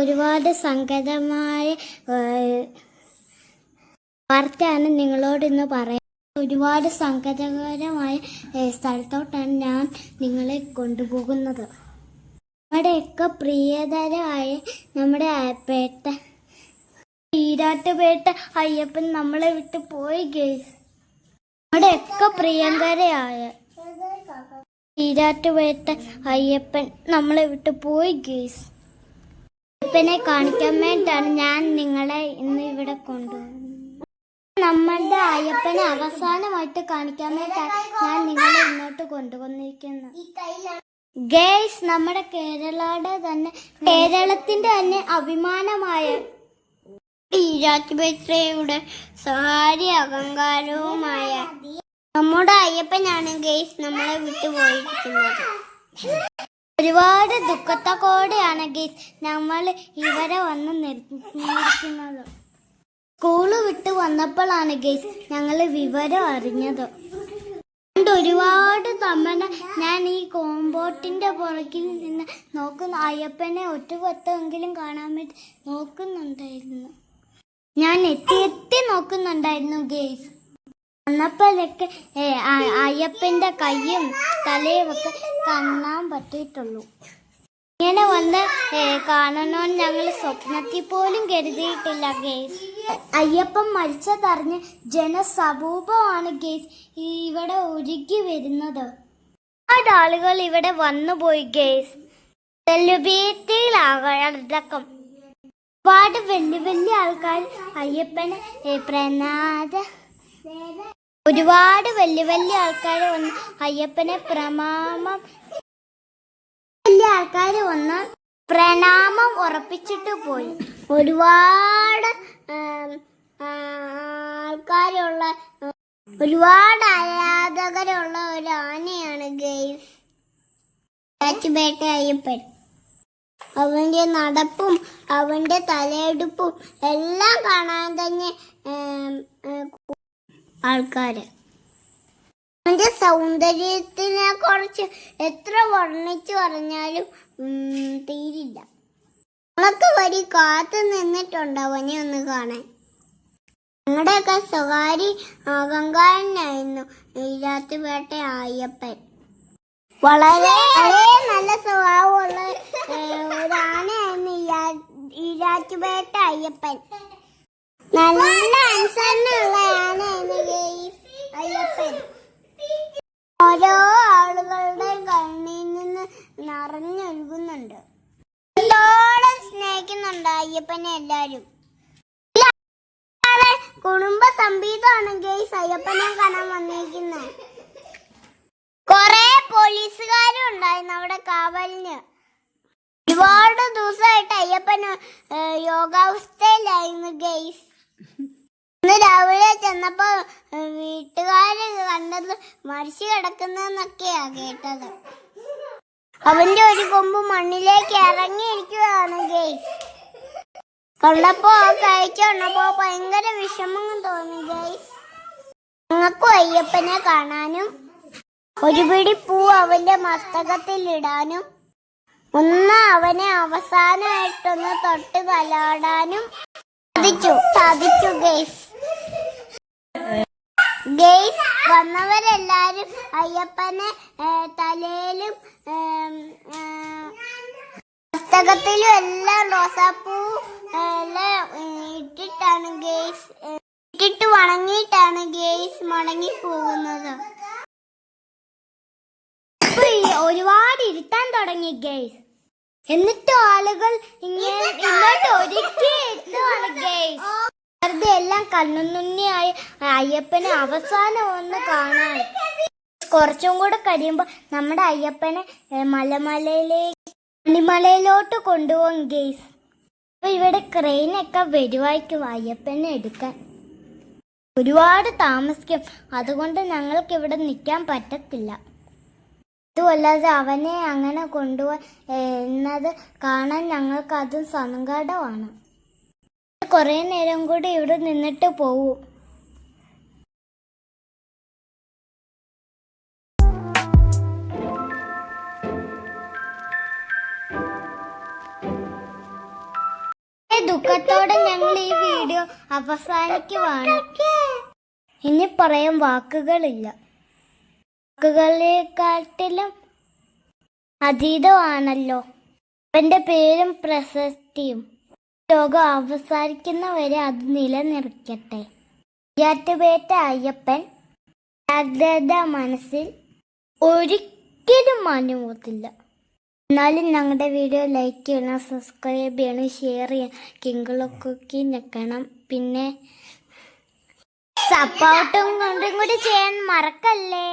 ഒരുപാട് സങ്കടമായ വാർത്തയാണ് നിങ്ങളോട് ഇന്ന് പറയാൻ ഒരുപാട് സങ്കടകരമായ സ്ഥലത്തോട്ടാണ് ഞാൻ നിങ്ങളെ കൊണ്ടുപോകുന്നത്. നമ്മുടെയൊക്കെ പ്രിയതരായ നമ്മുടെ പേട്ട ഈരാട്ടുപേട്ട അയ്യപ്പൻ നമ്മളെ വിട്ട് പോയി ഗേസ് നമ്മുടെയൊക്കെ പ്രിയങ്കരയായ ഈരാട്ടുപേട്ട അയ്യപ്പൻ നമ്മളെ വിട്ട് പോയി ഗേസ്. അയ്യപ്പനെ കാണിക്കാൻ വേണ്ടിയിട്ടാണ് ഞാൻ നിങ്ങളെ ഇന്ന് ഇവിടെ കൊണ്ടുപോകുന്നത് നമ്മളുടെ അയ്യപ്പനെ അവസാനമായിട്ട് കാണിക്കാൻ വേണ്ടിയിട്ടാണ് ഞാൻ നിങ്ങളെ ഇങ്ങോട്ട് കൊണ്ടുവന്നിരിക്കുന്നത്. ഗേസ് നമ്മുടെ കേരളയുടെ തന്നെ കേരളത്തിന്റെ തന്നെ അഭിമാനമായ ഈരാറ്റുപേത്രയുടെ സ്വകാര്യ അഹങ്കാരവുമായ നമ്മുടെ അയ്യപ്പനാണ് ഗേസ് നമ്മളെ വിട്ടുപോയിരിക്കുന്നത്. ഒരുപാട് ദുഃഖത്തോടെയാണ് ഗീസ് നമ്മൾ ഇവരെ വന്ന് നിർത്തിയിരിക്കുന്നത് സ്കൂൾ വിട്ട് വന്നപ്പോഴാണ് ഗീസ് ഞങ്ങൾ വിവരം അറിഞ്ഞത്. ഒരുപാട് തവണ ഞാൻ ഈ കോമ്പോട്ടിന്റെ പുറകിൽ നിന്ന് നോക്കുന്ന അയ്യപ്പനെ ഒറ്റ കൊത്തെങ്കിലും കാണാൻ വേണ്ടി നോക്കുന്നുണ്ടായിരുന്നു. ഞാൻ എത്തി എത്തി നോക്കുന്നുണ്ടായിരുന്നു ഗേസ് വന്നപ്പോഴൊക്കെ അയ്യപ്പന്റെ കൈയും തലയും ഒക്കെ കാണാൻ പറ്റിയിട്ടുള്ളൂ. ഇങ്ങനെ വന്ന് കാണണോ ഞങ്ങൾ സ്വപ്നത്തിൽ പോലും കരുതിയിട്ടില്ല ഗേസ്. അയ്യപ്പൻ മരിച്ചതറിഞ്ഞ് ജനസമൂപമാണ് ഗേസ് ഇവിടെ ഒരുക്കി വരുന്നത്. ആളുകൾ ഇവിടെ വന്നു പോയി ഗേസ്. സെലിബ്രിറ്റിയിലടക്കം ഒരുപാട് വലിയ വലിയ ആൾക്കാർ അയ്യപ്പനെ പ്രനാഥ ഒരുപാട് വലിയ വലിയ ആൾക്കാർ വന്ന് അയ്യപ്പനെ പ്രമാമം വലിയ ആൾക്കാർ വന്ന് പ്രണാമം ഉറപ്പിച്ചിട്ട് പോയി. ഒരുപാട് ആൾക്കാരുള്ള ഒരുപാട് ആരാധകരുള്ള ഒരു ആനയാണ് ഗെയ്സ്. അയ്യപ്പൻ. അവന്റെ നടപ്പും അവന്റെ തലയെടുപ്പും എല്ലാം കാണാൻ തന്നെ ആൾക്കാര്. അവന്റെ സൗന്ദര്യത്തിനെ കുറിച്ച് എത്ര വർണിച്ചു പറഞ്ഞാലും തീരില്ല. നമുക്ക് വരി കാത്തു നിന്നിട്ടുണ്ട് അവനെ ഒന്ന് കാണാൻ. ഞങ്ങളുടെയൊക്കെ സ്വകാര്യ അഹങ്കാരനായിരുന്നു ഈരാത്തുപേട്ട അയ്യപ്പൻ. വളരെ നല്ല സ്വഭാവമുള്ള ഒരാണായിരുന്നു ഈരാറ്റുപേട്ട അയ്യപ്പൻ. നല്ല നിറഞ്ഞൊഴുകുന്നുണ്ട് എന്തോളം സ്നേഹിക്കുന്നുണ്ട് അയ്യപ്പനെ എല്ലാരും. കുടുംബ സംഗീതമാണ് ഗെയ്സ് അയ്യപ്പനെ കാണാൻ വന്നിരിക്കുന്നത് കൊറേ പോലീസുകാരും ഉണ്ടായിരുന്നു അവിടെ കാവലിന്. ഒരുപാട് ദിവസമായിട്ട് അയ്യപ്പൻ യോഗാവസ്ഥയിലായിരുന്നു ഗെയ്സ്. ഇന്ന് രാവിലെ ചെന്നപ്പോ വീട്ടുകാര് കണ്ടത് മരിച്ചു കിടക്കുന്നതെന്നൊക്കെയാ കേട്ടത്. അവന്റെ ഒരു കൊമ്പ് മണ്ണിലേക്ക് ഇറങ്ങിയിരിക്കുകയാണ് ഗെയ്സ് കണ്ടപ്പോ ആ കാഴ്ച കണ്ടപ്പോ ഭയങ്കര വിഷമം തോന്നി ഗെയ്സ് ഞങ്ങൾക്കും അയ്യപ്പനെ കാണാനും ഒരു പിടി പൂ അവന്റെ മസ്തകത്തിൽ ഇടാനും ഒന്ന് അവനെ അവസാനമായിട്ടൊന്ന് തൊട്ട് തലാടാനും സാധിച്ചു സാധിച്ചു ഗെയ്സ് ഗെയ്സ് വന്നവരെല്ലാരും അയ്യപ്പനെ തലയിലും പുസ്തകത്തിലും എല്ലാം റോസാപ്പൂ എല്ലാം ഇട്ടിട്ടാണ് ഗെയ്സ് ഇട്ടിട്ട് വണങ്ങിയിട്ടാണ് ഗെയ്സ് മുടങ്ങി പോകുന്നത് ഒരുപാട് ഇരുത്താൻ തുടങ്ങി ഗെയ്സ് എന്നിട്ട് ആളുകൾ ഇങ്ങനെ ഇങ്ങോട്ട് ഒരുക്കി എത്തുവാണ് ഗെയ്സ് വെറുതെ എല്ലാം കണ്ണുന്നുണ്ണിയായി അയ്യപ്പനെ അവസാനം ഒന്ന് കാണാൻ. കുറച്ചും കൂടെ കഴിയുമ്പോ നമ്മുടെ അയ്യപ്പനെ മലമലയിലേക്ക് മണിമലയിലോട്ട് കൊണ്ടുപോകും ഗെയ്സ്. അപ്പൊ ഇവിടെ ക്രെയിനൊക്കെ വരുവായിരിക്കും അയ്യപ്പനെ എടുക്കാൻ. ഒരുപാട് താമസിക്കും. അതുകൊണ്ട് ഞങ്ങൾക്ക് ഇവിടെ നിൽക്കാൻ പറ്റത്തില്ല. ഇതുമല്ലാതെ അവനെ അങ്ങനെ കൊണ്ടുപോ എന്നത് കാണാൻ ഞങ്ങൾക്ക് അതും സങ്കടമാണ്. കുറേ നേരം കൂടി ഇവിടെ നിന്നിട്ട് പോവും. ദുഃഖത്തോടെ ഞങ്ങൾ ഈ വീഡിയോ അവസാനിക്കുവാണ്. ഇനി പറയാൻ വാക്കുകളില്ല. വാക്കുകളെക്കാട്ടിലും അതീതമാണല്ലോ. അവന്റെ പേരും പ്രശസ്തിയും. ലോകം അവസാനിക്കുന്നവരെ അത് നിലനിർത്തട്ടെ യാറ്റുപേറ്റ അയ്യപ്പൻ ജാഗ്രത മനസ്സിൽ ഒരിക്കലും മാഞ്ഞു എന്നാലും ഞങ്ങളുടെ വീഡിയോ ലൈക്ക് ചെയ്യണം സബ്സ്ക്രൈബ് ചെയ്യണം ഷെയർ ചെയ്യണം കിങ്കളൊക്കെ നിൽക്കണം പിന്നെ സപ്പോർട്ടും കൊണ്ടും കൂടി ചെയ്യാൻ മറക്കല്ലേ?